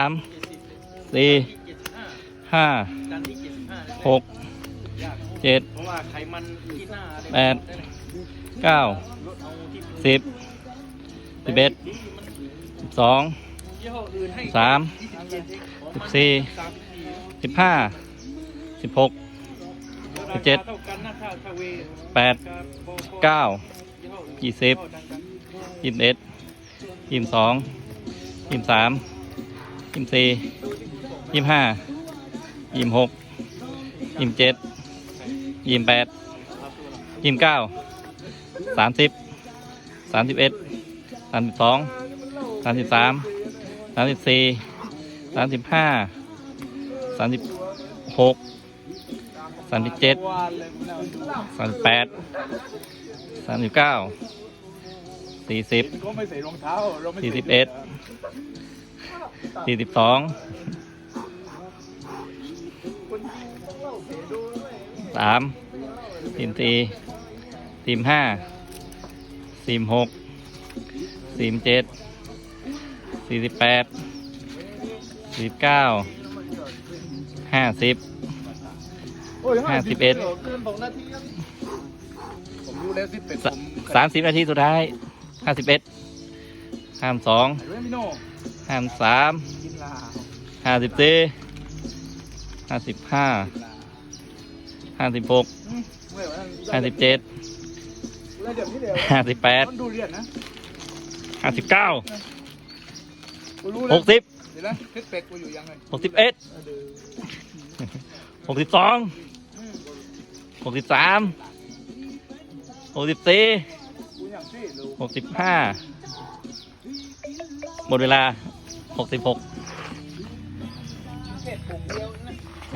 ามสี่ห้าหกเจ็ดแปดเก้าสิบสิบเอ็ดสิบสองสามสิบสี่สิบห้าสิบหกสิบเจ็ดแปดเก้ายี่สิบยี่สิบเอ็ดยี่สิบสองยี่สิบสาม ยี่สิบสี่ยี่สิบห้ายี่สิบหกยี่สิบเจ็ดยี่สิบแปดยี่สิบเก้าสามสิบสามสิบเอ็ดสามสิบสองสามสิบสามสามสิบสี่สามสิบห้าสามสิบหกสามสิบเจ็ดสามสิบแปดสามสิบเก้าสี่สิบก็ไม่ใส่รองเท้าเราไม่สี่สิบเอ็ด สี่สิบสองสามสี่สิบสี่สี่สิบห้าสี่สิบหกสี่สิบเจ็ดสี่สิบแปดสี่สิบเก้าห้าสิบโอ้ยห้าสิบเอ็ดเกินสองนาทีครับผมรู้แล้วสิบเป็ดสผมสามสิบนาทีสุดท้ายห้าสิบเอ็ด ห้ามสองห้ามสามห้าสิบสี่ห้าสิบห้าห้าสิบหกห้าสิบเจ็ดห้าสิบแปดห้าสิบเก้าหกสิบหกสิบเอ็ดหกสิบสองหกสิบสามหกสิบสี่หกสิบห้า หมดเวลา 66